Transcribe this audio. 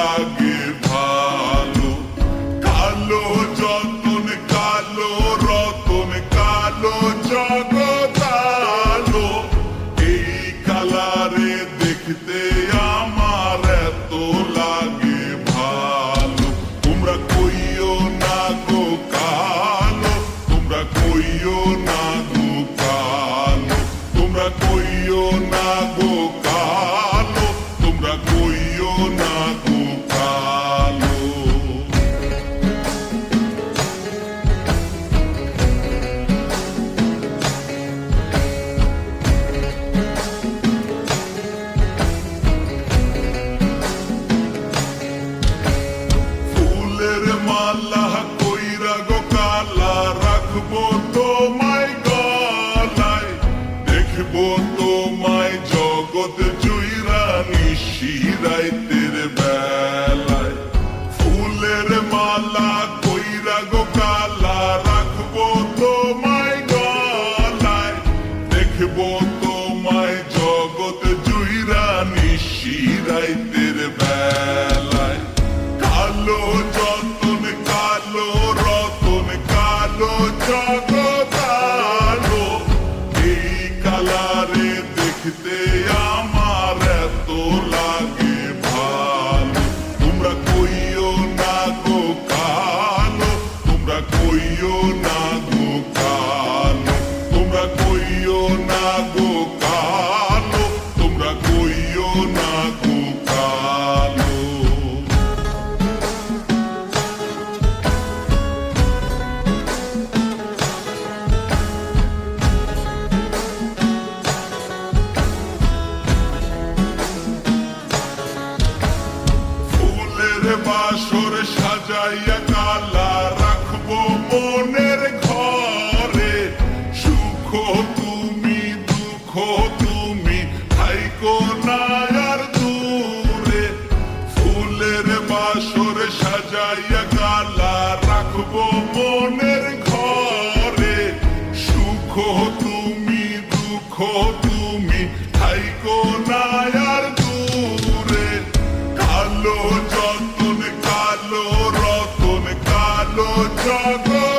Saga. God. তুমি দুঃখ, তুমি থাইকো না আর দূরে। ফুলের বাসর সাজাইয়া গালা রাখব মনের ঘরে। সুখ, তুমি দুঃখ, তুমি থাইকো না আর দূরে। কালো যতন, কালো রতন, কালো জগৎ।